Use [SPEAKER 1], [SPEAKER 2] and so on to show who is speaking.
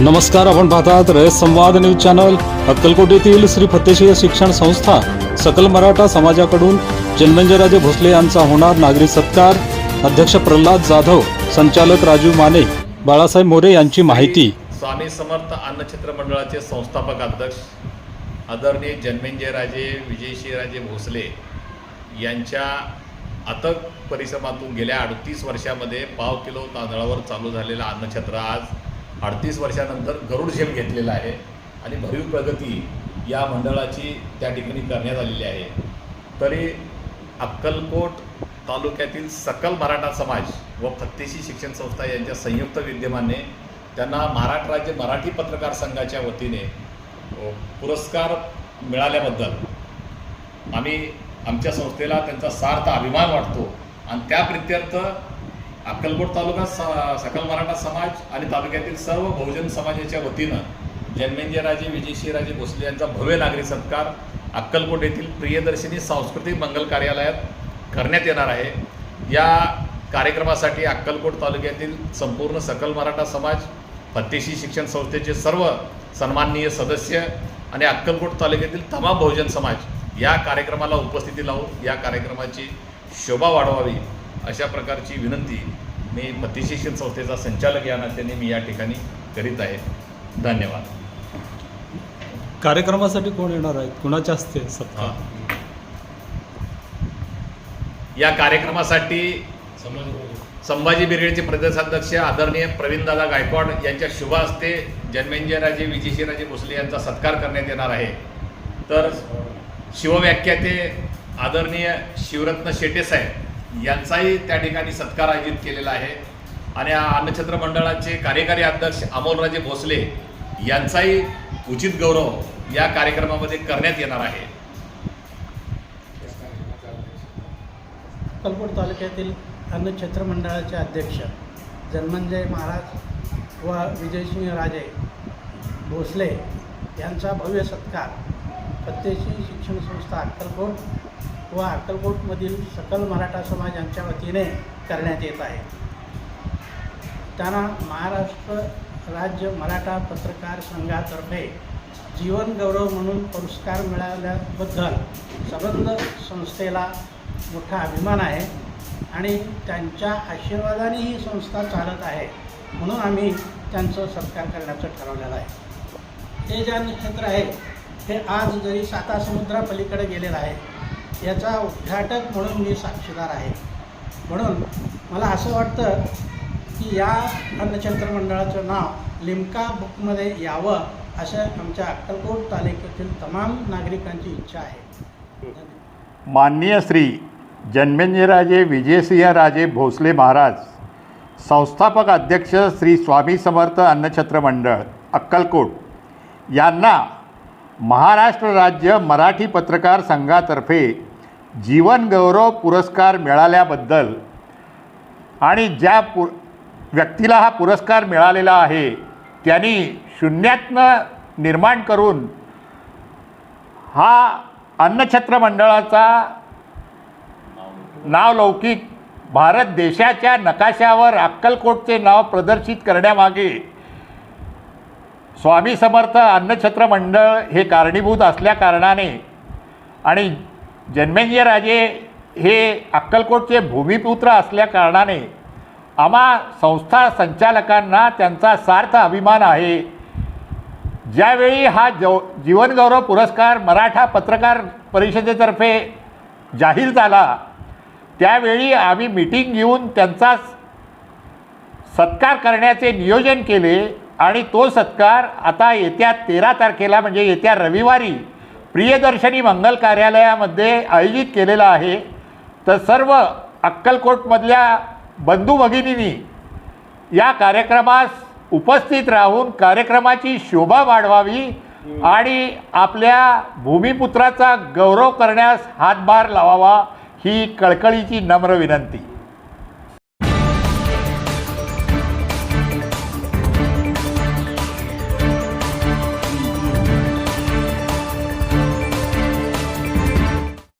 [SPEAKER 1] नमस्कार आपण पाहतात रयत संवाद न्यूज चॅनल. अक्कलकोटीतील श्री फतेशीय शिक्षण संस्था सकल मराठा समाजाकडून जन्मंजयराजे भोसले यांचा होणार नागरी सत्कार. अध्यक्ष प्रल्हाद जाधव संचालक राजू माने बाळासाहेब मोरे यांची माहिती.
[SPEAKER 2] स्वामी समर्थ अन्नछत्र मंडळाचे संस्थापक अध्यक्ष आदरणीय जन्मेंजयराजे विजयसिंहराजे भोसले यांच्या अथक परिश्रमातून गेल्या अडतीस वर्षामध्ये पाव किलो तांदळावर चालू झालेला अन्नछत्र आज अडतीस वर्षानंतर गरुड झेप घेतलेला आहे आणि भरीव प्रगती या मंडळाची त्या ठिकाणी करण्यात आलेली आहे. तरी अक्कलकोट तालुक्यातील सकल मराठा समाज व फत्तेशी शिक्षण संस्था यांच्या संयुक्त विद्यमाने त्यांना महाराष्ट्र राज्य मराठी पत्रकार संघाच्या वतीने पुरस्कार मिळाल्याबद्दल आम्ही आमच्या संस्थेला त्यांचा सार्थ अभिमान वाटतो. आणि त्या प्रित्यर्थ अक्कलकोट तालुका स सकल मराठा समाज आणि तालुक्यातील सर्व बहुजन समाजाच्या वतीनं जन्मेंजयराजे विजयसिंहराजे भोसले यांचा भव्य नागरी सत्कार अक्कलकोट येथील प्रियदर्शिनी सांस्कृतिक मंगल कार्यालयात करण्यात येणार आहे. या कार्यक्रमासाठी अक्कलकोट तालुक्यातील संपूर्ण सकल मराठा समाज फत्तेशी शिक्षण संस्थेचे सर्व सन्माननीय सदस्य आणि अक्कलकोट तालुक्यातील तमाम बहुजन समाज या कार्यक्रमाला उपस्थिती लावून या कार्यक्रमाची शोभा वाढवावी. अशा प्रकारची विनंती मी फत्तेशी शिक्षण संस्थेचा संचालक या नात्याने मी या ठिकाणी करीत आहे. धन्यवाद.
[SPEAKER 1] कार्यक्रमासाठी कोण येणार आहेत? कुणाच्या हस्ते?
[SPEAKER 2] हा.
[SPEAKER 1] सत्कार
[SPEAKER 2] या कार्यक्रमासाठी संभाजी ब्रिगेडचे प्रदेशाध्यक्ष आदरणीय प्रवीणदादा गायकवाड यांच्या शुभ हस्ते जन्मेंजयराजे विजयसिंहराजे भोसले यांचा सत्कार करण्यात येणार आहे. तर शिवव्याख्याते आदरणीय शिवरत्न शेटे साहेब. यांचाही त्या ठिकाणी सत्कार आयोजित केलेला आहे. आणि अन्नछत्र मंडळाचे कार्यकारी अध्यक्ष अमोलराजे भोसले यांचाही उचित गौरव या कार्यक्रमामध्ये करण्यात येणार आहे.
[SPEAKER 3] अक्कलकोट तालुक्यातील अन्नछत्र मंडळाचे अध्यक्ष जन्मंजय महाराज व विजयसिंह राजे भोसले यांचा भव्य सत्कार फत्तेशी शिक्षण संस्था अक्कलकोट व अक्कलकोटमधील सकल मराठा समाज यांच्या वतीने करण्यात येत आहे. त्यांना महाराष्ट्र राज्य मराठा पत्रकार संघातर्फे जीवन गौरव म्हणून पुरस्कार मिळाल्याबद्दल संबंध संस्थेला मोठा अभिमान आहे आणि त्यांच्या आशीर्वादाने ही संस्था चालत आहे म्हणून आम्ही त्यांचं सत्कार करण्याचं ठरवलेलं आहे. हे जे नक्षत्र आहे हे आज जरी साता समुद्रापलीकडे गेलेलं आहे याचा उद्घाटक म्हणून मी साक्षीदार आहे. म्हणून मला असं वाटतं की या अन्नछत्र मंडळाचं नाव लिम्का बुकमध्ये यावं असं आमच्या अक्कलकोट तालुक्यातील तमाम नागरिकांची इच्छा आहे.
[SPEAKER 4] माननीय श्री जन्मेंजयराजे विजयसिंहराजे भोसले महाराज संस्थापक अध्यक्ष श्री स्वामी समर्थ अन्नछत्र मंडळ अक्कलकोट यांना महाराष्ट्र राज्य मराठी पत्रकार संघातर्फे जीवनगौरव पुरस्कार मिळाल्याबद्दल आणि ज्या पु व्यक्तीला हा पुरस्कार मिळालेला आहे त्यांनी शून्यातनं निर्माण करून हा अन्नछत्र मंडळाचा नावलौकिक भारत देशाच्या नकाशावर अक्कलकोटचे नाव प्रदर्शित करण्यामागे स्वामी समर्थ अन्नछत्र मंडळ हे कारणीभूत असल्याकारणाने आणि जन्मेंजयराजे हे अक्कलकोटचे भूमिपुत्र असल्याकारणाने आम्हा संस्था संचालकांना त्यांचा सार्थ अभिमान आहे. ज्यावेळी हा जव जीवनगौरव पुरस्कार मराठा पत्रकार परिषदेतर्फे जाहीर झाला त्यावेळी आम्ही मीटिंग घेऊन त्यांचा सत्कार करण्याचे नियोजन केले आणि तो सत्कार आता येत्या तेरा तारखेला म्हणजे येत्या रविवारी प्रियदर्शनी मंगल कार्यालयामध्ये आयोजित केलेलं आहे. तर सर्व अक्कलकोटमधल्या बंधू भगिनींनी या कार्यक्रमास उपस्थित राहून कार्यक्रमाची शोभा वाढवावी आणि आपल्या भूमिपुत्राचा गौरव करण्यास हातभार लावावा ही कळकळीची नम्र विनंती.